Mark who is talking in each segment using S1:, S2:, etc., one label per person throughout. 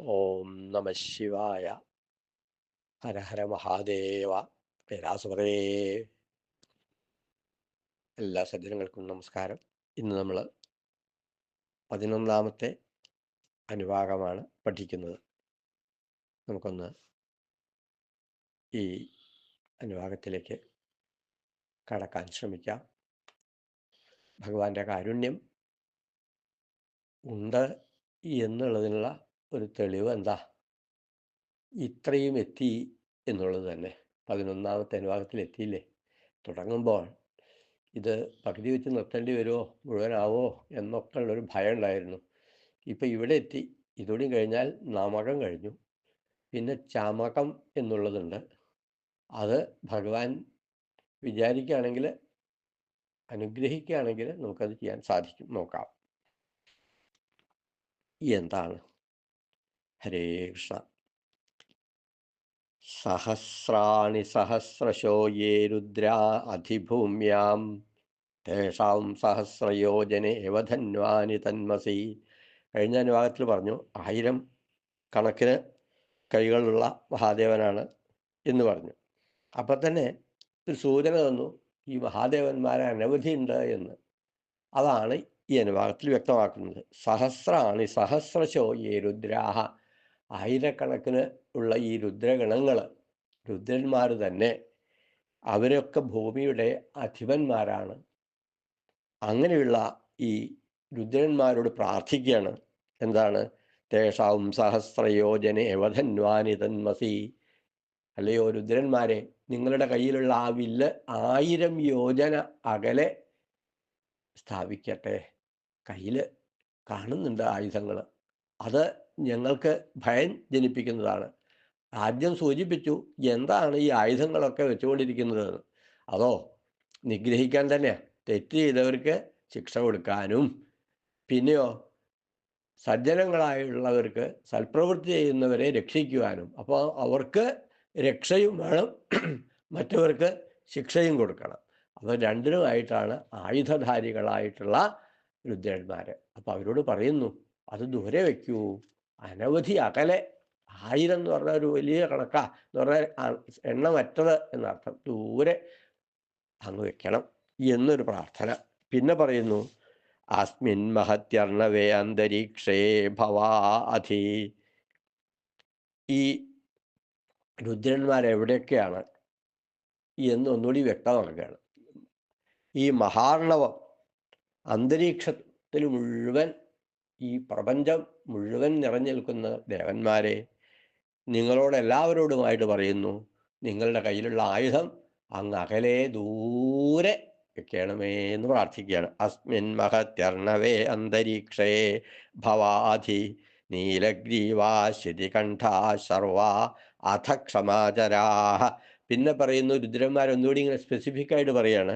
S1: ഓം നമ ശിവായ. ഹര ഹര മഹാദേവ. പേരാസുറേ എല്ലാ സജ്ജനങ്ങൾക്കും നമസ്കാരം. ഇന്ന് നമ്മൾ പതിനൊന്നാമത്തെ അനുഭാഗമാണ് പഠിക്കുന്നത്. നമുക്കൊന്ന് ഈ അനുഭാഗത്തിലേക്ക് കടക്കാൻ ശ്രമിക്കാം. ഭഗവാന്റെ കാരുണ്യം ഉണ്ട് എന്നുള്ളതിനുള്ള ഒരു തെളിവ് എന്താ? ഇത്രയും എത്തി എന്നുള്ളത് തന്നെ. പതിനൊന്നാമത്തെ അനുഭാഗത്തിൽ എത്തിയില്ലേ? തുടങ്ങുമ്പോൾ ഇത് പകുതി വെച്ച് നിർത്തേണ്ടി വരുമോ മുഴുവനാവോ? എന്നൊക്കെ ഉള്ളൊരു ഭയം ഉണ്ടായിരുന്നു. ഇപ്പം ഇവിടെ എത്തി. ഇതോടി കഴിഞ്ഞാൽ നാമകം കഴിഞ്ഞു. പിന്നെ ചാമകം എന്നുള്ളതുണ്ട്. അത് ഭഗവാൻ വിചാരിക്കുകയാണെങ്കിൽ അനുഗ്രഹിക്കുകയാണെങ്കിൽ നമുക്കത് ചെയ്യാൻ സാധിക്കും. നോക്കാം. എന്താണ്? ഹരേ കൃഷ്ണ സഹസ്രാണി സഹസ്രശോ യേ രുദ്രാ അധിഭൂമ്യാം തേഷാം സഹസ്രയോജനെ ധന്വാനി തന്മസി കഴിഞ്ഞ അനുഭാഗത്തിൽ പറഞ്ഞു ആയിരം കണക്കിന് കൈകളുള്ള മഹാദേവനാണ് എന്ന് പറഞ്ഞു. അപ്പം തന്നെ ഒരു സൂചന തന്നു ഈ മഹാദേവന്മാരെ അനവധിയുണ്ട് എന്ന്. അതാണ് ഈ അനുഭാഗത്തിൽ വ്യക്തമാക്കുന്നത്. സഹസ്രാണി സഹസ്രശോ യേ രുദ്രാഹ ആയിരക്കണക്കിന് ഉള്ള ഈ രുദ്രഗണങ്ങൾ രുദ്രന്മാർ തന്നെ അവരൊക്കെ ഭൂമിയുടെ അധിപന്മാരാണ്. അങ്ങനെയുള്ള ഈ രുദ്രന്മാരോട് പ്രാർത്ഥിക്കുകയാണ് എന്താണ്? തേഷാവും സഹസ്രയോജനെ വധന്വാനി തന്മസി. അല്ലയോ രുദ്രന്മാരെ നിങ്ങളുടെ കയ്യിലുള്ള ആ വില്ല് ആയിരം യോജന അകലെ സ്ഥാപിക്കട്ടെ. കയ്യിൽ കാണുന്നുണ്ട് ആയുധങ്ങൾ അത് ഞങ്ങൾക്ക് ഭയം ജനിപ്പിക്കുന്നതാണ്. ആദ്യം സൂചിപ്പിച്ചു എന്താണ് ഈ ആയുധങ്ങളൊക്കെ വെച്ചുകൊണ്ടിരിക്കുന്നത് അതോ നിഗ്രഹിക്കാൻ തന്നെ തെറ്റ് ചെയ്തവർക്ക് ശിക്ഷ കൊടുക്കാനും പിന്നെയോ സജ്ജനങ്ങളായുള്ളവർക്ക് സൽപ്രവൃത്തി ചെയ്യുന്നവരെ രക്ഷിക്കുവാനും. അപ്പോൾ അവർക്ക് രക്ഷയും വേണം മറ്റവർക്ക് ശിക്ഷയും കൊടുക്കണം. അപ്പോൾ രണ്ടിനുമായിട്ടാണ് ആയുധധാരികളായിട്ടുള്ള രുദ്രന്മാർ അപ്പോൾ അവരോട് പറയുന്നു അത് ദൂരെ വയ്ക്കൂ അനവധി അകലെ ആയിരം എന്ന് പറഞ്ഞാൽ ഒരു വലിയ കണക്കാ. എന്ന് പറഞ്ഞാൽ എണ്ണമറ്റത് എന്നർത്ഥം. ദൂരെ അങ്ങ് വെക്കണം എന്നൊരു പ്രാർത്ഥന. പിന്നെ പറയുന്നു അസ്മിൻ മഹത്യർണവേ അന്തരീക്ഷേ ഭവാ അധി ഈ രുദ്രന്മാരെവിടെയൊക്കെയാണ് എന്ന് ഒന്നുകൂടി വ്യക്തമാക്കുകയാണ് ഈ മഹാർണവം അന്തരീക്ഷത്തിൽ മുഴുവൻ ഈ പ്രപഞ്ചം മുഴുവൻ നിറഞ്ഞു നിൽക്കുന്ന ദേവന്മാരെ നിങ്ങളോട് എല്ലാവരോടുമായിട്ട് പറയുന്നു നിങ്ങളുടെ കയ്യിലുള്ള ആയുധം അങ്ങ് അകലെ ദൂരെ വെക്കണമേ എന്ന് പ്രാർത്ഥിക്കുകയാണ്. അസ്മിൻ മഹത്യർണവേ അന്തരീക്ഷേ ഭവാധി നീലഗ്രീവാ ശിതികണ്ഠാ സർവാ അധക്ഷമാചരാ പിന്നെ പറയുന്നു രുദ്രന്മാരൊന്നുകൂടി ഇങ്ങനെ സ്പെസിഫിക് ആയിട്ട് പറയാണ്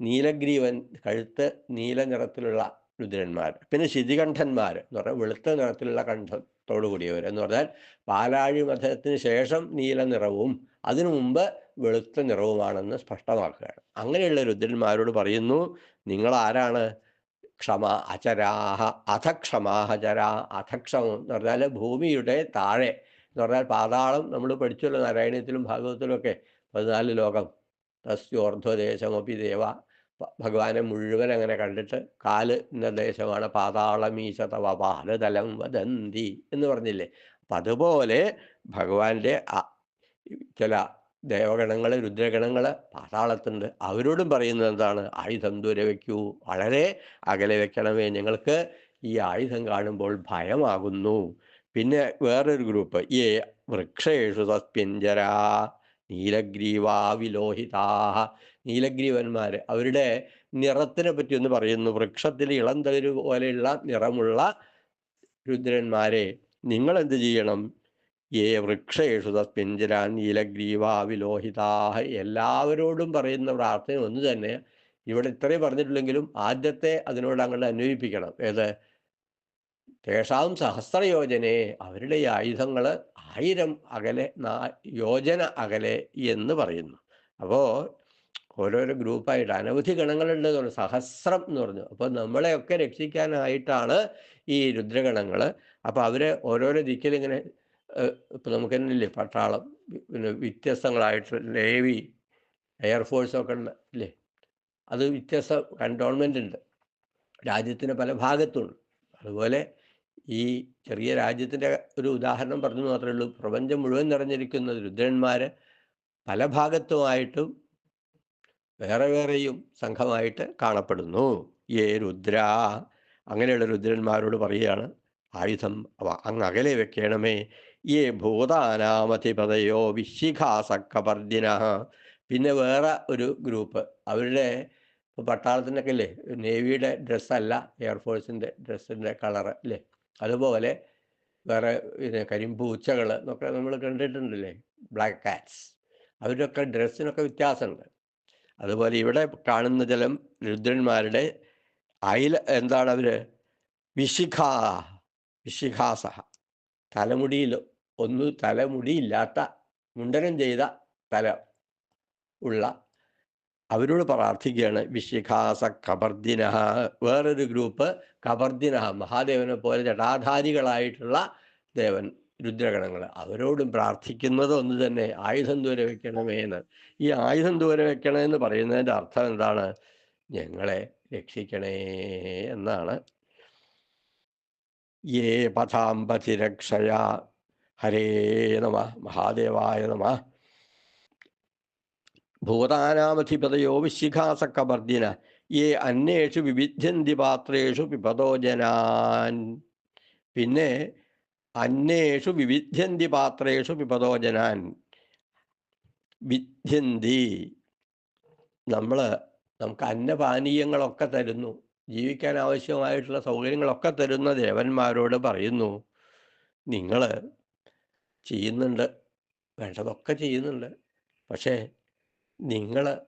S1: നീലഗ്രീവൻ കഴുത്ത് നീല നിറത്തിലുള്ള രുദ്രന്മാർ. പിന്നെ ശിതികണ്ഠന്മാർ എന്ന് പറഞ്ഞാൽ വെളുത്ത നിറത്തിലുള്ള കണ്ഠത്തോടു കൂടിയവർ എന്ന് പറഞ്ഞാൽ പാലാഴി മധത്തിന് ശേഷം നീല നിറവും അതിനു മുമ്പ് വെളുത്ത നിറവുമാണെന്ന് സ്പഷ്ടമാക്കുകയാണ്. അങ്ങനെയുള്ള രുദ്രന്മാരോട് പറയുന്നു നിങ്ങൾ ആരാണ്? ക്ഷമ അചരാഹ അധക്ഷമാഹചരാ അധക്ഷമം എന്ന് പറഞ്ഞാൽ ഭൂമിയുടെ താഴെ എന്ന് പറഞ്ഞാൽ പാതാളം നമ്മൾ പഠിച്ചല്ലോ നാരായണീയത്തിലും ഭാഗവത്തിലും ഒക്കെ പതിനാല് ലോകം. തസ്യോർധ്വദേശമൊപ്പി ദേവ. ഭഗവാനെ മുഴുവൻ അങ്ങനെ കണ്ടിട്ട് കാൽ നിർദ്ദേശമാണ് പാതാളമീശത പാലതലം വദന്തി എന്ന് പറഞ്ഞില്ലേ. അപ്പം അതുപോലെ ഭഗവാന്റെ ചില ദേവഗണങ്ങൾ രുദ്രഗണങ്ങൾ പാതാളത്തുണ്ട്. അവരോടും പറയുന്നത് എന്താണ്? ആയുധം ദൂരെ വയ്ക്കൂ വളരെ അകലെ വെക്കണമേ. ഞങ്ങൾക്ക് ഈ ആയുധം കാണുമ്പോൾ ഭയമാകുന്നു. പിന്നെ വേറൊരു ഗ്രൂപ്പ്. ഏ വൃക്ഷേഷു സസ്പിഞ്ചരാ നീലഗ്രീവാ വിലോഹിതാഹ നീലഗ്രീവന്മാർ അവരുടെ നിറത്തിനെ പറ്റി ഒന്ന് പറയുന്നു. വൃക്ഷത്തിൽ ഇളം തളിര് പോലെയുള്ള നിറമുള്ള രുദ്രന്മാരെ നിങ്ങൾ എന്ത് ചെയ്യണം? ഏ വൃക്ഷേഷു തസ്പിഞ്ചരാ നീലഗ്രീവ വിലോഹിതാഹ എല്ലാവരോടും പറയുന്ന പ്രാർത്ഥന ഒന്ന് തന്നെ. ഇവിടെ ഇത്രയും പറഞ്ഞിട്ടില്ലെങ്കിലും ആദ്യത്തെ അതിനോട് അങ്ങോട്ട് അന്വയിപ്പിക്കണം. ഏത്? തേഷാം സഹസ്രയോജനെ. അവരുടെ ആയുധങ്ങൾ ആയിരം അകലെ യോജന അകലെ എന്ന് പറയുന്നു. അപ്പോൾ ഓരോരോ ഗ്രൂപ്പായിട്ട്. അനവധി ഗണങ്ങളുണ്ട് എന്ന് സഹസ്രം എന്ന് പറഞ്ഞു. അപ്പോൾ നമ്മളെയൊക്കെ രക്ഷിക്കാനായിട്ടാണ് ഈ രുദ്രഗണങ്ങൾ അപ്പോൾ അവരെ ഓരോരോ ദിക്കിലിങ്ങനെ ഇപ്പം നമുക്ക് തന്നെയില്ലേ പട്ടാളം പിന്നെ വ്യത്യസ്തങ്ങളായിട്ട് നേവി എയർഫോഴ്സൊക്കെ ഉണ്ട് അല്ലേ? അത് വ്യത്യസ്ത കണ്ടോൺമെന്റ് ഉണ്ട് രാജ്യത്തിന്റെ പല ഭാഗത്തുണ്ട്. അതുപോലെ ഈ ചെറിയ രാജ്യത്തിന്റെ ഒരു ഉദാഹരണം പറഞ്ഞു മാത്രമേ ഉള്ളൂ. പ്രപഞ്ചം മുഴുവൻ നിറഞ്ഞിരിക്കുന്ന രുദ്രന്മാർ പല ഭാഗത്തുമായിട്ടും വേറെ വേറെയും സംഘമായിട്ട് കാണപ്പെടുന്നു. ഏ രുദ്ര അങ്ങനെയുള്ള രുദ്രന്മാരോട് പറയുകയാണ്. ആയുധം അങ്ങ് അകലെ വെക്കണമേ. ഏ ഭൂതാനാമധിപതയോ വിശിഖാസക്കപർദിന പിന്നെ വേറെ ഒരു ഗ്രൂപ്പ്. അവരുടെ പട്ടാളത്തിനൊക്കെ അല്ലേ നേവിയുടെ ഡ്രസ്സല്ല എയർഫോഴ്സിന്റെ ഡ്രസ്സിന്റെ കളറ് അല്ലേ? അതുപോലെ വേറെ പിന്നെ കരിമ്പൂച്ചകൾ എന്നൊക്കെ നമ്മൾ കണ്ടിട്ടുണ്ടല്ലേ ബ്ലാക്ക് കാറ്റ്സ്. അവരൊക്കെ ഡ്രസ്സിനൊക്കെ വ്യത്യാസമുണ്ട്. അതുപോലെ ഇവിടെ കാണുന്ന ജലം രുദ്രന്മാരുടെ അയില എന്താണ് അവർ വിശിഖ വിശിഖാസഹ. തലമുടിയിൽ ഒന്ന് തലമുടിയില്ലാത്ത മുണ്ടനം ചെയ്ത തല ഉള്ള അവരോട് പ്രാർത്ഥിക്കുകയാണ്. വിശിഖാസ കബർദിന വേറൊരു ഗ്രൂപ്പ് കബർദിന മഹാദേവനെ പോലെ ജടാധാരികളായിട്ടുള്ള ദേവൻ. രുദ്രഗണങ്ങൾ അവരോടും പ്രാർത്ഥിക്കുന്നത് ഒന്ന് തന്നെ ആയുധം ദൂരെ വെക്കണമേ എന്ന്. ഈ ആയുധം ദൂരെ വെക്കണമെന്ന് പറയുന്നതിന്റെ അർത്ഥം എന്താണ്? ഞങ്ങളെ രക്ഷിക്കണേ എന്നാണ്. യേ പഥാമ്പതിരക്ഷയ ഹരേ നമ. മഹാദേവായ നമ. ഭൂതാനാമധിപതയോ വിശിഖാസക്കവർദ്ധിന യേ അന്വേഷു വിവിധ്യന്തി പാത്രേഷു പിപതോ ജനാൻ. പിന്നെ അന്വേഷു വിവിധ്യന്തി പാത്രേഷു വിപദോജനാൻ. ജനാൻ വിധ്യന്തി. നമ്മൾ നമുക്ക് അന്നപാനീയങ്ങളൊക്കെ തരുന്നു. ജീവിക്കാൻ ആവശ്യമായിട്ടുള്ള സൗകര്യങ്ങളൊക്കെ തരുന്ന ദേവന്മാരോട് പറയുന്നു. നിങ്ങൾ ചെയ്യുന്നുണ്ട്. വേണ്ടതൊക്കെ ചെയ്യുന്നുണ്ട്. പക്ഷേ നിങ്ങൾ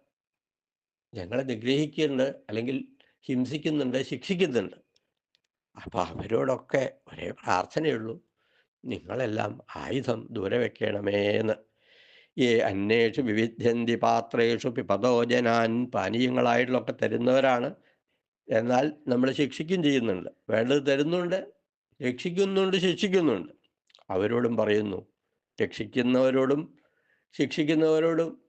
S1: ഞങ്ങളെ നിഗ്രഹിക്കുന്നുണ്ട് അല്ലെങ്കിൽ ഹിംസിക്കുന്നുണ്ട് ശിക്ഷിക്കുന്നുണ്ട്. അപ്പോൾ അവരോടൊക്കെ ഒരേ പ്രാർത്ഥനയുള്ളൂ. നിങ്ങളെല്ലാം ആയുധം ദൂരെ വെക്കണമേന്ന് ഈ അന്വേഷു വിവിധ്യന്തി പാത്രേഷു പിപതോജനാൻ പാനീയങ്ങളായിട്ടുള്ളൊക്കെ തരുന്നവരാണ്. എന്നാൽ നമ്മൾ ശിക്ഷിക്കും ചെയ്യുന്നുണ്ട്. വേണ്ടത് തരുന്നുണ്ട് രക്ഷിക്കുന്നുണ്ട് ശിക്ഷിക്കുന്നുണ്ട്. അവരോടും പറയുന്നു. രക്ഷിക്കുന്നവരോടും ശിക്ഷിക്കുന്നവരോടും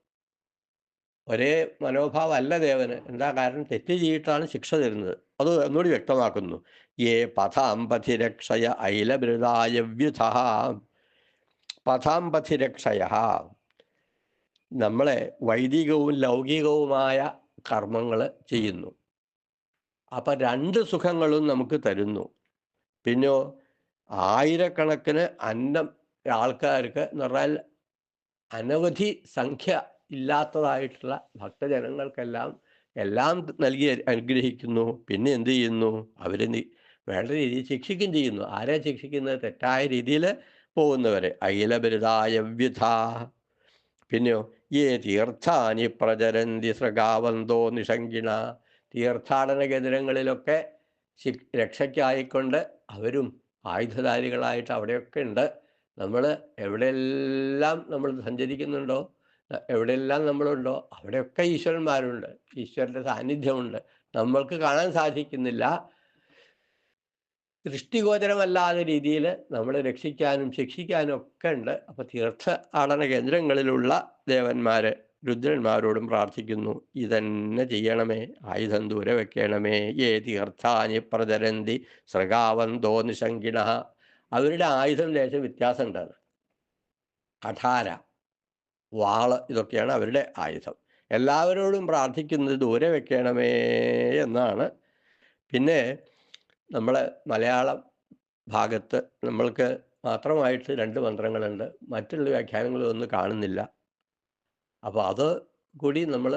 S1: ഒരേ മനോഭാവമല്ല ദേവന്. എന്താ കാരണം? തെറ്റ് ചെയ്തിട്ടാണ് ശിക്ഷ തരുന്നത്. അത് ഒന്നുകൂടി വ്യക്തമാക്കുന്നു. ഏ പഥാമ്പതിരക്ഷയ ഐലബൃതായ വ്യുധ പഥാമ്പതിരക്ഷയ നമ്മളെ വൈദികവും ലൗകികവുമായ കർമ്മങ്ങൾ ചെയ്യുന്നു. അപ്പം രണ്ട് സുഖങ്ങളും നമുക്ക് തരുന്നു. പിന്നെയോ ആയിരക്കണക്കിന് അന്നം ആൾക്കാർക്ക് എന്ന് പറഞ്ഞാൽ അനവധി സംഖ്യ ഇല്ലാത്തതായിട്ടുള്ള ഭക്തജനങ്ങൾക്കെല്ലാം എല്ലാം നൽകി അനുഗ്രഹിക്കുന്നു. പിന്നെ എന്ത് ചെയ്യുന്നു? അവരെ വേണ്ട രീതിയിൽ ശിക്ഷിക്കുകയും ചെയ്യുന്നു. ആരെ ശിക്ഷിക്കുന്നത്? തെറ്റായ രീതിയിൽ പോകുന്നവരെ. അഖിലബരുതായ വ്യുധ പിന്നെയോ ഏ തീർത്ഥാനി പ്രചരന്തി സൃഗാവന്തോ നിഷങ്കിണ തീർത്ഥാടന കേന്ദ്രങ്ങളിലൊക്കെ രക്ഷയ്ക്കായിക്കൊണ്ട് അവരും ആയുധധാരികളായിട്ട് അവിടെയൊക്കെ ഉണ്ട്. നമ്മൾ എവിടെയെല്ലാം നമ്മൾ സഞ്ചരിക്കുന്നുണ്ടോ? എവിടെയെല്ലാം നമ്മളുണ്ടോ അവിടെയൊക്കെ ഈശ്വരന്മാരുണ്ട് ഈശ്വരന്റെ സാന്നിധ്യമുണ്ട്. നമ്മൾക്ക് കാണാൻ സാധിക്കുന്നില്ല. ദൃഷ്ടിഗോചരമല്ലാത്ത രീതിയിൽ നമ്മളെ രക്ഷിക്കാനും ശിക്ഷിക്കാനും ഒക്കെ ഉണ്ട്. അപ്പോൾ തീർത്ഥാടന കേന്ദ്രങ്ങളിലുള്ള ദേവന്മാർ രുദ്രന്മാരോടും പ്രാർത്ഥിക്കുന്നു. ഇതന്നെ ചെയ്യണമേ ആയുധം ദൂരെ വെക്കണമേ ഏ തീർത്ഥാനി പ്രചരന്തി സൃഗാവന്തോ നിശങ്കിണ. അവരുടെ ആയുധം ലേശം വ്യത്യാസം ഉണ്ടാണ് കഠാര വാൾ ഇതൊക്കെയാണ് അവരുടെ ആയുധം. എല്ലാവരോടും പ്രാർത്ഥിക്കുന്നത് ദൂരെ വെക്കണമേ എന്നാണ്. പിന്നെ നമ്മൾ മലയാളം ഭാഗത്ത് നമ്മൾക്ക് മാത്രമായിട്ട് രണ്ട് മന്ത്രങ്ങളുണ്ട്. മറ്റുള്ള വ്യാഖ്യാനങ്ങളൊന്നും കാണുന്നില്ല. അപ്പോൾ അത് കൂടി നമ്മൾ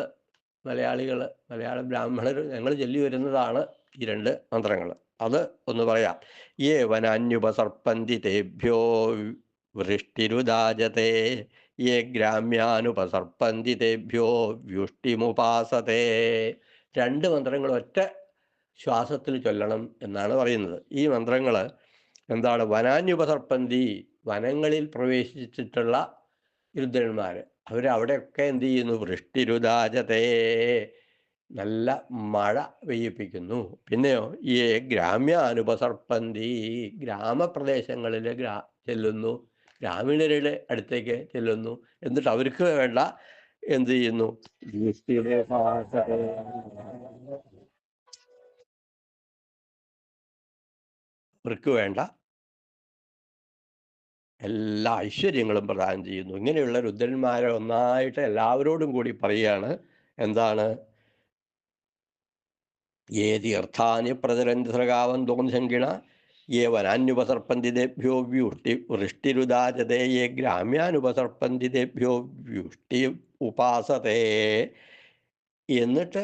S1: മലയാളികൾ മലയാള ബ്രാഹ്മണർ ഞങ്ങൾ ചൊല്ലി വരുന്നതാണ് ഈ രണ്ട് മന്ത്രങ്ങൾ അത് ഒന്ന് പറയാം. ഏ വനാന്യുപസർപ്പന്തി തേഭ്യോ വൃഷ്ടിരുദാജത്തെ യേ ഗ്രാമ്യാനുപസർപ്പന്തി തേഭ്യോ വ്യുഷ്ടിമുപാസത്തെ രണ്ട് മന്ത്രങ്ങൾ ഒറ്റ ശ്വാസത്തിൽ ചൊല്ലണം എന്നാണ് പറയുന്നത്. ഈ മന്ത്രങ്ങൾ എന്താണ്? വനാന്യുപസർപ്പന്തി വനങ്ങളിൽ പ്രവേശിച്ചിട്ടുള്ള രുദ്രന്മാർ അവരവിടെയൊക്കെ എന്ത് ചെയ്യുന്നു? വൃഷ്ടിരുദാചതേ നല്ല മഴ പെയ്യിപ്പിക്കുന്നു. പിന്നെയോ ഈ ഗ്രാമ്യാനുപസർപ്പന്തി ഗ്രാമപ്രദേശങ്ങളിൽ ഗ്രാ ചെല്ലുന്നു. ഗ്രാമീണരുടെ അടുത്തേക്ക് ചെല്ലുന്നു. എന്നിട്ട് അവർക്ക് വേണ്ട എന്ത് ചെയ്യുന്നു? അവർക്ക് വേണ്ട എല്ലാ ഐശ്വര്യങ്ങളും പ്രദാനം ചെയ്യുന്നു. ഇങ്ങനെയുള്ള രുദ്രന്മാരെ ഒന്നായിട്ട് എല്ലാവരോടും കൂടി പറയുകയാണ് എന്താണ്? ഏതി തീർത്ഥാനി പ്രചരന്തി സൃഗാവന്തോം ശങ്കിണ വ്യൂഷ്ടി വൃഷ്ടിരുദാചതേ യേ ഗ്രാമ്യാനുപസർപ്പന്തിഭ്യോ വ്യൂഷ്ടി ഉപാസതേ. എന്നിട്ട്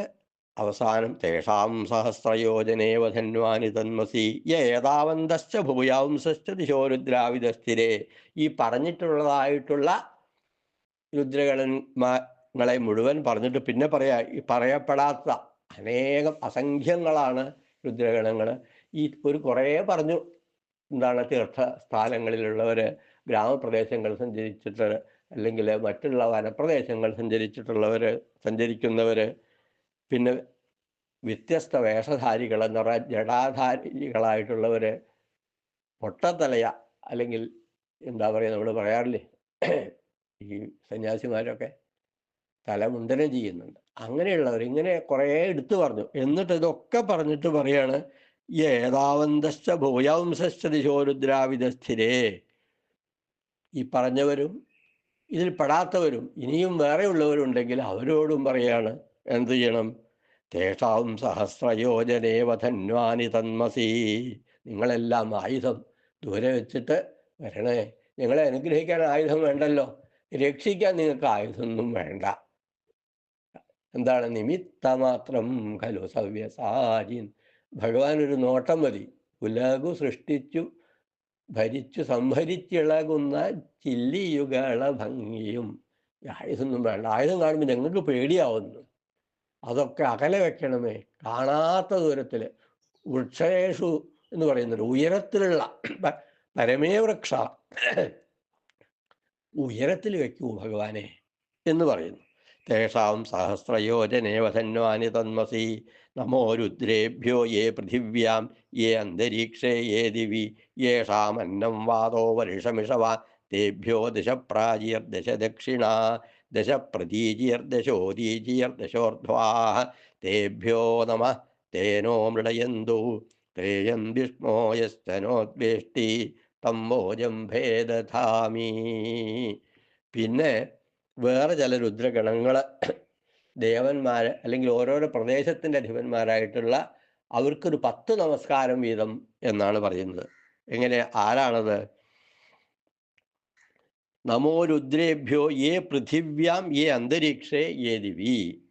S1: അവസാനം തേഷാം സഹസ്രയോജനേവ ധന്വാനി തന്മസി ഏതാവന്തശ്ച ഭൂയാംശ്ച ദിശോരുദ്രാവിതസ്ഥിരേ ഈ പറഞ്ഞിട്ടുള്ളതായിട്ടുള്ള രുദ്രകളന്മാങ്ങളെ മുഴുവൻ പറഞ്ഞിട്ട് പിന്നെ പറയാ പറയപ്പെടാത്ത അനേകം അസംഖ്യങ്ങളാണ് രുദ്രഗണങ്ങൾ ഈ ഒരു കുറേ പറഞ്ഞു. എന്താണ് തീർത്ഥ സ്ഥാനങ്ങളിലുള്ളവർ ഗ്രാമപ്രദേശങ്ങൾ സഞ്ചരിച്ചിട്ട് അല്ലെങ്കിൽ മറ്റുള്ള വനപ്രദേശങ്ങൾ സഞ്ചരിച്ചിട്ടുള്ളവർ സഞ്ചരിക്കുന്നവർ പിന്നെ വ്യത്യസ്ത വേഷധാരികൾ എന്ന് പറഞ്ഞാൽ ജടാധാരികളായിട്ടുള്ളവർ പൊട്ടത്തലയ അല്ലെങ്കിൽ എന്താ പറയുക നമ്മൾ പറയാറില്ലേ ഈ സന്യാസിമാരൊക്കെ തലമുണ്ടനം ചെയ്യുന്നുണ്ട്. അങ്ങനെയുള്ളവർ ഇങ്ങനെ കുറേ എടുത്തു പറഞ്ഞു. എന്നിട്ട് ഇതൊക്കെ പറഞ്ഞിട്ട് പറയാണ് ഏതാവന്തശ്ച ഭൂയാംശ്ച ദിശോരുദ്രാവിധസ്ഥിരേ ഈ പറഞ്ഞവരും ഇതിൽ പെടാത്തവരും ഇനിയും വേറെയുള്ളവരുണ്ടെങ്കിൽ അവരോടും പറയാണ് എന്ത് ചെയ്യണം? തേഷാം സഹസ്രയോജനേവ ധന്വാനി തന്മസി. നിങ്ങളെല്ലാം ആയുധം ദൂരെ വെച്ചിട്ട് വരണേ. നിങ്ങളെ അനുഗ്രഹിക്കാൻ ആയുധം വേണ്ടല്ലോ. രക്ഷിക്കാൻ നിങ്ങൾക്ക് ആയുധമൊന്നും വേണ്ട. എന്താണ് നിമിത്തമാത്രം ഖലു സവ്യസാരിൻ ഭഗവാൻ ഒരു നോട്ടം മതി. ഉലാഗു സൃഷ്ടിച്ചു ഭരിച്ചു സംഭരിച്ചിളകുന്ന ചില്ലിയുകള ഭംഗിയും. ആയുധമൊന്നും വേണ്ട. ആയുധം കാണുമ്പോൾ ഞങ്ങൾക്ക് പേടിയാവുന്നു. അതൊക്കെ അകലെ വെക്കണമേ. കാണാത്ത ദൂരത്തിൽ വൃക്ഷേഷു എന്ന് പറയുന്നത് ഉയരത്തിലുള്ള പരമേ വൃക്ഷ. ഉയരത്തിൽ വെക്കൂ ഭഗവാനെ എന്ന് പറയുന്നു. തേഷാം സഹസ്രയോജനേവ ധന്വാനി തന്മസി. നമോ രുദ്രേഭ്യോ യേ പൃഥിവ്യാം യേ അന്തരീക്ഷേ യേ ദിവി യേഷാമന്നം വാതോ വരിഷമിഷവാ തേഭ്യോ ദശ പ്രാചീർ ദശ ദക്ഷിണ ദശ പ്രതീചീർ ദശോദീചീർ ദശോർധ്വാ തേഭ്യോ നമ തേനോ മൃളയന്തു തേയം വിഷ്ണോ യസ്തനോദ്വേഷ്ടി തമ്പോജം ഭേദധാമി. പിന്നെ വേറെ ചില രുദ്രഗണങ്ങൾ ദേവന്മാർ അല്ലെങ്കിൽ ഓരോരോ പ്രദേശത്തിന്റെ അധിപന്മാരായിട്ടുള്ള അവർക്കൊരു പത്ത് നമസ്കാരം വീതം എന്നാണ് പറയുന്നത്. എങ്ങനെ? ആരാണത്? നമോ രുദ്രേഭ്യോ യേ പൃഥിവ്യാം യേ അന്തരീക്ഷേ യേ ദിവി.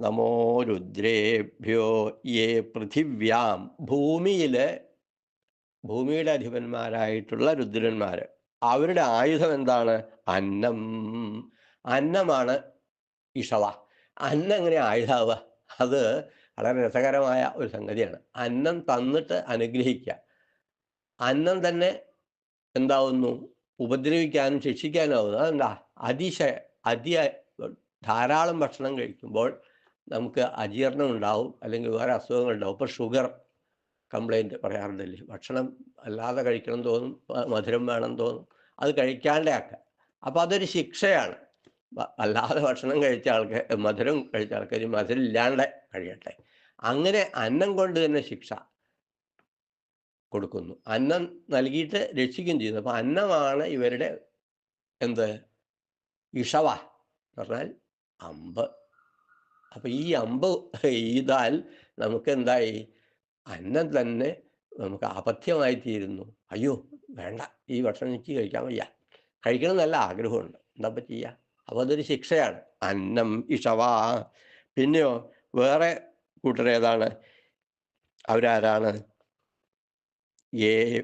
S1: നമോ രുദ്രേഭ്യോ യേ പൃഥിവ്യാം ഭൂമിയിൽ ഭൂമിയുടെ അധിപന്മാരായിട്ടുള്ള രുദ്രന്മാർ അവരുടെ ആയുധം എന്താണ്? അന്നം. അന്നമാണ് ഇഷള. അന്നം എങ്ങനെ ആയുധാവുക അത് വളരെ രസകരമായ ഒരു സംഗതിയാണ്. അന്നം തന്നിട്ട് അനുഗ്രഹിക്കുക. അന്നം തന്നെ എന്താവുന്നു? ഉപദ്രവിക്കാനും ശിക്ഷിക്കാനും ആവുന്നു. അതെന്താ? അതിശ അതി ധാരാളം ഭക്ഷണം കഴിക്കുമ്പോൾ നമുക്ക് അജീർണം ഉണ്ടാവും അല്ലെങ്കിൽ വേറെ അസുഖങ്ങൾ ഉണ്ടാവും. ഇപ്പോൾ ഷുഗർ കംപ്ലൈന്റ് പറയാറുണ്ടല്ലേ? ഭക്ഷണം അല്ലാതെ കഴിക്കണം തോന്നും മധുരം വേണം തോന്നും. അത് കഴിക്കാണ്ടേ ആക്കുക അപ്പോൾ അതൊരു ശിക്ഷയാണ്. അല്ലാതെ ഭക്ഷണം കഴിച്ച ആൾക്ക് മധുരം കഴിച്ച ആൾക്കാർ മധുരം ഇല്ലാണ്ട് കഴിയട്ടെ. അങ്ങനെ അന്നം കൊണ്ട് തന്നെ ശിക്ഷ കൊടുക്കുന്നു. അന്നം നൽകിയിട്ട് രക്ഷിക്കുകയും ചെയ്യുന്നു. അപ്പോൾ അന്നമാണ് ഇവരുടെ എന്ത്? ഇഷവ എന്ന് പറഞ്ഞാൽ അമ്പ്. അപ്പം ഈ അമ്പ് എയ്താൽ നമുക്ക് എന്തായി? അന്നം തന്നെ നമുക്ക് അപഥ്യമായി തീരുന്നു അയ്യോ വേണ്ട. ഈ ഭക്ഷണം എനിക്ക് കഴിക്കാൻ വയ്യ. കഴിക്കണം എന്നല്ല ആഗ്രഹമുണ്ട്. എന്താ ചെയ്യുക അപ്പോൾ അതൊരു ശിക്ഷയാണ്. അന്നം ഇഷവാ. പിന്നെയോ വേറെ കൂട്ടരേതാണ് അവരാരാണ്? ഏ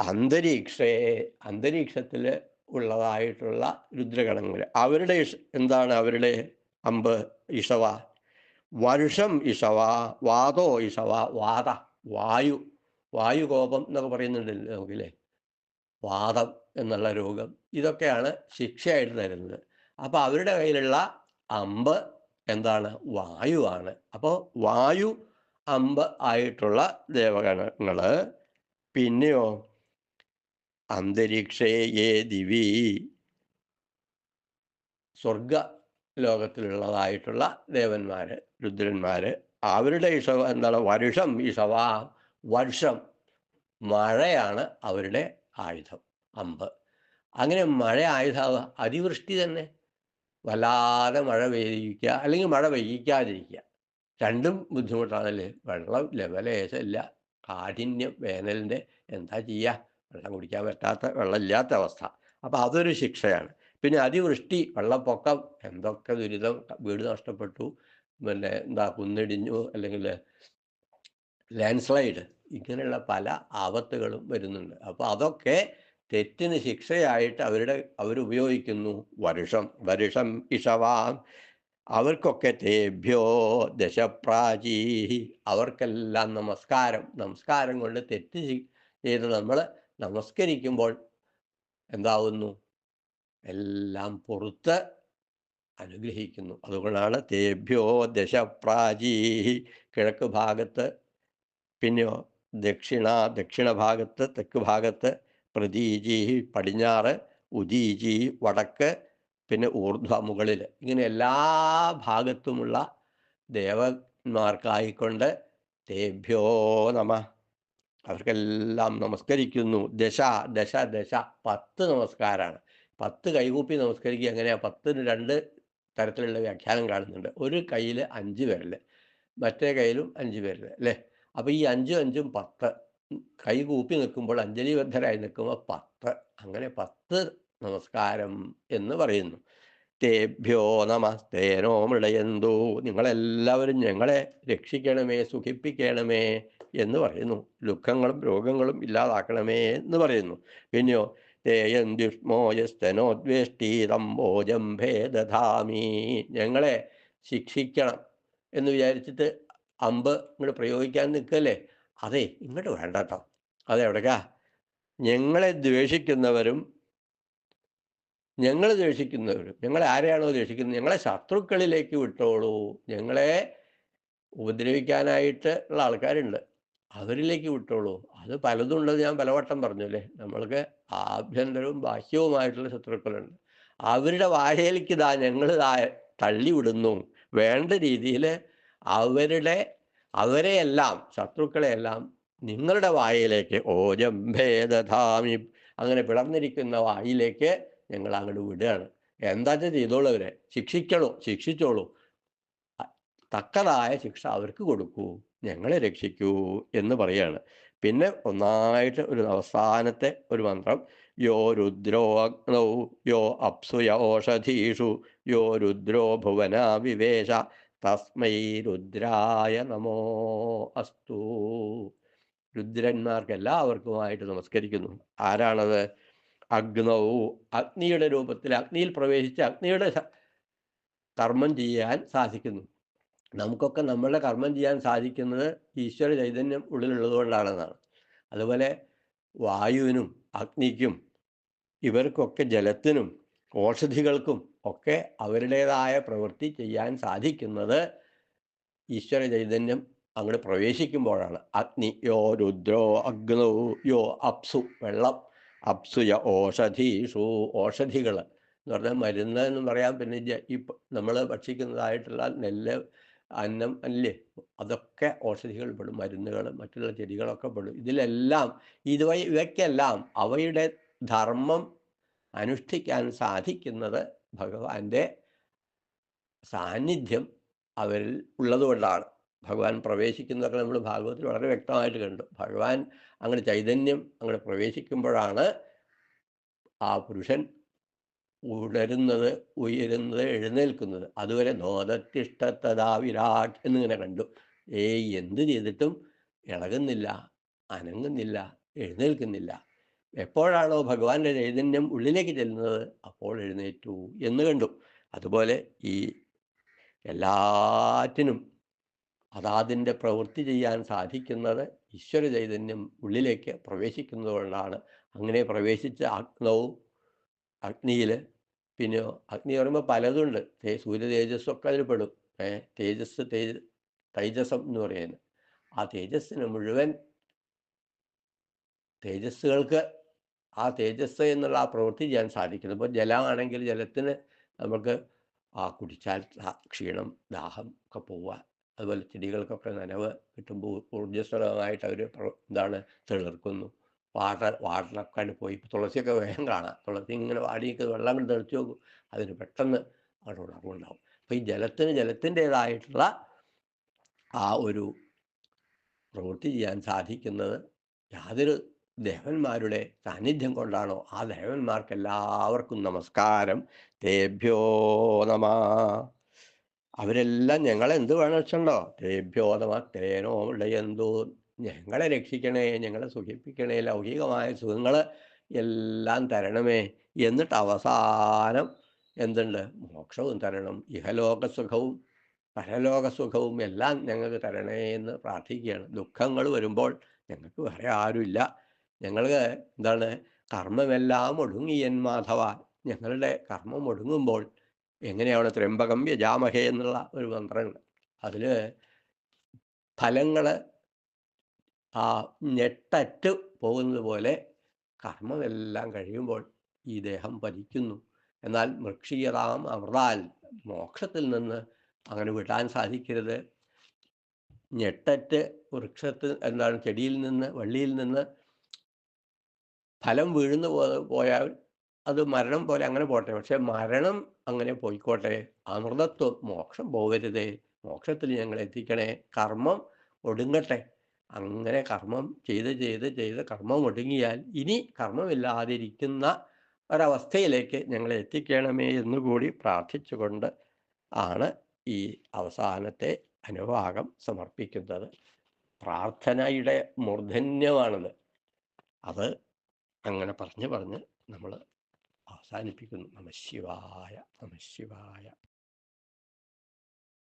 S1: അന്തരീക്ഷേ അന്തരീക്ഷത്തിൽ ഉള്ളതായിട്ടുള്ള രുദ്രഗണങ്ങൾ. അവരുടെ എന്താണ് അവരുടെ അമ്പ് ഇഷവ? വർഷം ഇഷവ വാതോ ഇഷവ വാത വായു. വായുകോപം എന്നൊക്കെ പറയുന്നുണ്ടല്ലോ നമുക്കില്ലേ വാദം എന്നുള്ള രോഗം. ഇതൊക്കെയാണ് ശിക്ഷയായിട്ട് തരുന്നത്. അപ്പോൾ അവരുടെ കയ്യിലുള്ള അമ്പ് എന്താണ്? വായുവാണ് അപ്പോൾ വായു അമ്പ് ആയിട്ടുള്ള ദേവഗണങ്ങൾ പിന്നെയോ? അന്തരീക്ഷേ ദിവി സ്വർഗ ലോകത്തിലുള്ളതായിട്ടുള്ള ദേവന്മാർ രുദ്രന്മാർ അവരുടെ ഇഷവ എന്താണ്? വരുഷം ഇഷവ വർഷം മഴയാണ് അവരുടെ ആയുധം അമ്പ്. അങ്ങനെ മഴ ആയുധ അതിവൃഷ്ടി തന്നെ? വല്ലാതെ മഴ പെയ്യിക്കുക അല്ലെങ്കിൽ മഴ പെയ്യിക്കാതിരിക്കുക രണ്ടും ബുദ്ധിമുട്ടാണ്. അല്ലേ വെള്ളം ലെവലേശമില്ല കാഠിന്യം വേനലിന്റെ എന്താ ചെയ്യുക വെള്ളം കുടിക്കാൻ പറ്റാത്ത വെള്ളമില്ലാത്ത അവസ്ഥ. അപ്പോൾ അതൊരു ശിക്ഷയാണ്. പിന്നെ അതിവൃഷ്ടി വെള്ളപ്പൊക്കം എന്തൊക്കെ ദുരിതം വീട് നഷ്ടപ്പെട്ടു പിന്നെ എന്താ കുന്നിടിഞ്ഞു അല്ലെങ്കിൽ ലാൻഡ് സ്ലൈഡ് ഇങ്ങനെയുള്ള പല ആപത്തുകളും വരുന്നുണ്ട്. അപ്പോൾ അതൊക്കെ തെറ്റിന് ശിക്ഷയായിട്ട് അവരുടെ അവരുപയോഗിക്കുന്നു. വരുഷം വരുഷം ഇഷവാം. അവർക്കൊക്കെ തേഭ്യോ ദശപ്രാചീ. അവർക്കെല്ലാം നമസ്കാരം. നമസ്കാരം കൊണ്ട് തെറ്റ് ചെയ്ത് നമ്മൾ നമസ്കരിക്കുമ്പോൾ എന്താവുന്നു? എല്ലാം പുറത്ത് അനുഗ്രഹിക്കുന്നു. അതുകൊണ്ടാണ് തേഭ്യോ ദശപ്രാചീ. കിഴക്ക് ഭാഗത്ത് പിന്നെയോ ദക്ഷിണ ദക്ഷിണ ഭാഗത്ത് തെക്ക് ഭാഗത്ത് പ്രതീജി പടിഞ്ഞാറ് ഉദീജി വടക്ക് പിന്നെ ഊർധ്വ മുകളിൽ ഇങ്ങനെ എല്ലാ ഭാഗത്തുമുള്ള ദേവന്മാർക്കായിക്കൊണ്ട് തേഭ്യോ നമ. അവർക്കെല്ലാം നമസ്കരിക്കുന്നു. ദശ ദശ ദശ. പത്ത് നമസ്കാരമാണ് പത്ത് കൈകൂപ്പി നമസ്കരിക്കുക എങ്ങനെയാണ് പത്തിന് രണ്ട് തരത്തിലുള്ള വ്യാഖ്യാനം കാണുന്നുണ്ട്. ഒരു കയ്യിൽ അഞ്ച് പേരിൽ മറ്റേ കയ്യിലും അഞ്ച് പേരിൽ അല്ലേ? അപ്പോൾ ഈ അഞ്ചും അഞ്ചും പത്ത്. കൈ കൂപ്പി നിൽക്കുമ്പോൾ അഞ്ജലിബദ്ധരായി നിൽക്കുമ്പോൾ പത്ത് അങ്ങനെ പത്ത് നമസ്കാരം എന്ന് പറയുന്നു. തേഭ്യോ നമസ്തേനോ മൃളയന്തു നിങ്ങളെല്ലാവരും ഞങ്ങളെ രക്ഷിക്കണമേ സുഖിപ്പിക്കണമേ എന്ന് പറയുന്നു. ദുഃഖങ്ങളും രോഗങ്ങളും ഇല്ലാതാക്കണമേ എന്ന് പറയുന്നു. പിന്നെയോ തേയന്തുഷ്മോയസ്തനോദ്വേഷ്ടീതംബോജം ഭേദധാമി ഞങ്ങളെ ശിക്ഷിക്കണം എന്ന് വിചാരിച്ചിട്ട് അമ്പ് ഇങ്ങോട്ട് പ്രയോഗിക്കാൻ നിൽക്കല്ലേ? അതെ ഇങ്ങോട്ട് വേണ്ട കേട്ടോ അതെവിടേക്കാ ഞങ്ങളെ ദ്വേഷിക്കുന്നവരും ഞങ്ങൾ ദ്വേഷിക്കുന്നവരും ഞങ്ങളെ ആരെയാണോ ദ്വേഷിക്കുന്നത്? ഞങ്ങളെ ശത്രുക്കളിലേക്ക് വിട്ടോളൂ. ഞങ്ങളെ ഉപദ്രവിക്കാനായിട്ട് ഉള്ള ആൾക്കാരുണ്ട്. അവരിലേക്ക് വിട്ടോളൂ. അത് പലതും ഉള്ളത് ഞാൻ പലവട്ടം പറഞ്ഞു അല്ലേ നമ്മൾക്ക് ആഭ്യന്തരവും ബാഹ്യവുമായിട്ടുള്ള ശത്രുക്കളുണ്ട്. അവരുടെ വാഴയിലേക്ക് ഇതാ ഞങ്ങൾ ഇതാ തള്ളി വിടുന്നു വേണ്ട രീതിയിൽ അവരുടെ അവരെയെല്ലാം ശത്രുക്കളെയെല്ലാം നിങ്ങളുടെ വായിലേക്ക് ഓജം ഭേദധാമി അങ്ങനെ പിളർന്നിരിക്കുന്ന വായിലേക്ക് ഞങ്ങൾ അങ്ങോട്ട് വിടുകയാണ്. എന്താ ചെയ്തോളൂ അവരെ. ശിക്ഷിക്കണോ? ശിക്ഷിച്ചോളൂ. തക്കതായ ശിക്ഷ അവർക്ക് കൊടുക്കൂ. ഞങ്ങളെ രക്ഷിക്കൂ എന്ന് പറയാണ്. പിന്നെ ഒന്നായിട്ട് ഒരു അവസാനത്തെ ഒരു മന്ത്രം. യോ രുദ്രോ അഗ്നൗ യോ അപ്സുയ ഓഷധീഷു യോ രുദ്രോ ഭുവന വിവേശ തസ്മൈ രുദ്രായ നമോ അസ്തു. രുദ്രന്മാർക്ക് എല്ലാവർക്കുമായിട്ട് നമസ്കരിക്കുന്നു. ആരാണത്? അഗ്നൗ. അഗ്നിയുടെ രൂപത്തിൽ അഗ്നിയിൽ പ്രവേശിച്ച് അഗ്നിയുടെ കർമ്മം ചെയ്യാൻ സാധിക്കുന്നു. നമുക്കൊക്കെ നമ്മളുടെ കർമ്മം ചെയ്യാൻ സാധിക്കുന്നത് ഈശ്വര ചൈതന്യം ഉള്ളിലുള്ളത് കൊണ്ടാണെന്നാണ് അതുപോലെ വായുവിനും അഗ്നിക്കും ഇവർക്കൊക്കെ ജലത്തിനും ഓഷധികൾക്കും ഒക്കെ അവരുടേതായ പ്രവൃത്തി ചെയ്യാൻ സാധിക്കുന്നത് ഈശ്വര ചൈതന്യം അങ്ങോട്ട് പ്രവേശിക്കുമ്പോഴാണ്. അഗ്നി യോ രുദ്രോ അഗ്നോ യോ അപ്സു വെള്ളം. അപ്സുയ ഓഷധീഷു ഓഷധികൾ എന്ന് പറഞ്ഞാൽ മരുന്ന് എന്ന് പറയാൻ പിന്നെ ഈ നമ്മൾ ഭക്ഷിക്കുന്നതായിട്ടുള്ള നെല്ല് അന്നം അല്ലേ? അതൊക്കെ ഓഷധികൾ പെടും. മരുന്നുകൾ മറ്റുള്ള ചെടികളൊക്കെ പെടും. ഇതിലെല്ലാം ഇതുവഴി ഇവയ്ക്കെല്ലാം അവയുടെ ധർമ്മം അനുഷ്ഠിക്കാൻ സാധിക്കുന്നത് ഭഗവാന്റെ സാന്നിധ്യം അവരിൽ ഉള്ളതുകൊണ്ടാണ്. ഭഗവാൻ പ്രവേശിക്കുന്നതൊക്കെ നമ്മൾ ഭാഗവത്തിൽ വളരെ വ്യക്തമായിട്ട് കണ്ടു. ഭഗവാൻ അങ്ങനെ ചൈതന്യം അങ്ങനെ പ്രവേശിക്കുമ്പോഴാണ് ആ പുരുഷൻ ഉണരുന്നത് ഉയരുന്നത് എഴുന്നേൽക്കുന്നത്. അതുവരെ നോദത്തിഷ്ടത്തതാ വിരാട് എന്നിങ്ങനെ കണ്ടു. ഏയ് എന്ത് ചെയ്തിട്ടും ഇളകുന്നില്ല അനങ്ങുന്നില്ല എഴുന്നേൽക്കുന്നില്ല. എപ്പോഴാണോ ഭഗവാന്റെ ചൈതന്യം ഉള്ളിലേക്ക് ചെല്ലുന്നത് അപ്പോൾ എഴുന്നേറ്റു എന്ന് കണ്ടു. അതുപോലെ ഈ എല്ലാറ്റിനും അതാതിന്റെ പ്രവൃത്തി ചെയ്യാൻ സാധിക്കുന്നത് ഈശ്വര ചൈതന്യം ഉള്ളിലേക്ക് പ്രവേശിക്കുന്നതുകൊണ്ടാണ് അങ്ങനെ പ്രവേശിച്ച അഗ്നവും അഗ്നിയിൽ പിന്നെ അഗ്നി പറയുമ്പോൾ പലതുണ്ട്. തേ സൂര്യ തേജസ്സൊക്കെ അതിൽ പെടും. ഏ തേജസ് തേജ തൈജസം എന്ന് പറയുന്നത്. ആ തേജസ്സിന് മുഴുവൻ തേജസ്സുകൾക്ക് ആ തേജസ് എന്നുള്ള ആ പ്രവൃത്തി ചെയ്യാൻ സാധിക്കുന്നു. ഇപ്പോൾ ജലമാണെങ്കിൽ ജലത്തിന് നമുക്ക് ആ കുടിച്ചാൽ ക്ഷീണം ദാഹം ഒക്കെ പോവുക. അതുപോലെ ചെടികൾക്കൊക്കെ നനവ് കിട്ടുമ്പോൾ ഊർജസ്വലമായിട്ട് അവർ എന്താണ് തിളർക്കുന്നു. വാട്ടർ വാട്ടറൊക്കെ പോയി തുളസിയൊക്കെ വേഗം കാണാം. തുളസി ഇങ്ങനെ വാടിയൊക്കെ വെള്ളം കൊണ്ട് തെളിച്ച് നോക്കും. അതിന് പെട്ടെന്ന് അവിടെ ഉണർവുണ്ടാവും അപ്പോൾ ഈ ജലത്തിന് ജലത്തിന്റെതായിട്ടുള്ള ആ ഒരു പ്രവൃത്തി ചെയ്യാൻ സാധിക്കുന്നത് യാതൊരു ദേവന്മാരുടെ സാന്നിധ്യം കൊണ്ടാണോ ആ ദേവന്മാർക്ക് എല്ലാവർക്കും നമസ്കാരം. തേഭ്യോ നമ. അവരെല്ലാം ഞങ്ങളെന്ത് വേണച്ചുണ്ടോ തേഭ്യോ നമ തേനോ എന്തോ ഞങ്ങളെ രക്ഷിക്കണേ ഞങ്ങളെ സുഖിപ്പിക്കണേ ലൗകികമായ സുഖങ്ങൾ എല്ലാം തരണമേ. എന്നിട്ട് അവസാനം എന്തുണ്ട്? മോക്ഷവും തരണം ഇഹലോക സുഖവും പരലോക സുഖവും എല്ലാം ഞങ്ങൾക്ക് തരണേ എന്ന് പ്രാർത്ഥിക്കുകയാണ്. ദുഃഖങ്ങൾ വരുമ്പോൾ ഞങ്ങൾക്ക് വേറെ ആരുമില്ല. ഞങ്ങൾക്ക് എന്താണ് കർമ്മമെല്ലാം ഒടുങ്ങിയൻ മാധവ. ഞങ്ങളുടെ കർമ്മം ഒടുങ്ങുമ്പോൾ എങ്ങനെയാണ് ത്രയംബകം യജാമഹേ എന്നുള്ള ഒരു മന്ത്രമുണ്ട് അതിൽ ഫലങ്ങൾ ആ ഞെട്ടറ്റ് പോകുന്നത് പോലെ കർമ്മമെല്ലാം കഴിയുമ്പോൾ ഈ ദേഹം പതിക്കുന്നു എന്നാൽ മൃക്ഷീയതാം അമൃതാൽ മോക്ഷത്തിൽ നിന്ന് അങ്ങനെ വിടാൻ സാധിക്കരുത്. ഞെട്ടറ്റ് വൃക്ഷത്തിൽ എന്താണ് ചെടിയിൽ നിന്ന് വള്ളിയിൽ നിന്ന് ഫലം വീഴുന്നു പോയാൽ അത് മരണം പോലെ അങ്ങനെ പോട്ടെ. പക്ഷെ മരണം അങ്ങനെ പോയിക്കോട്ടെ. അമൃതത്വം മോക്ഷം പോകരുതേ. മോക്ഷത്തിൽ ഞങ്ങൾ എത്തിക്കണേ. കർമ്മം ഒടുങ്ങട്ടെ. അങ്ങനെ കർമ്മം ചെയ്ത് ചെയ്ത് ചെയ്ത് കർമ്മം ഒടുങ്ങിയാൽ ഇനി കർമ്മമില്ലാതിരിക്കുന്ന ഒരവസ്ഥയിലേക്ക് ഞങ്ങളെ എത്തിക്കണമേ എന്നുകൂടി പ്രാർത്ഥിച്ചുകൊണ്ട് ആണ് ഈ അവസാനത്തെ അനുഭാഗം സമർപ്പിക്കുന്നത്. പ്രാർത്ഥനയുടെ മൂർധന്യമാണത്. അത് അങ്ങനെ പറഞ്ഞ് പറഞ്ഞ് നമ്മൾ അവസാനിപ്പിക്കുന്നു. നമ ശിവായ നമ ശിവായ.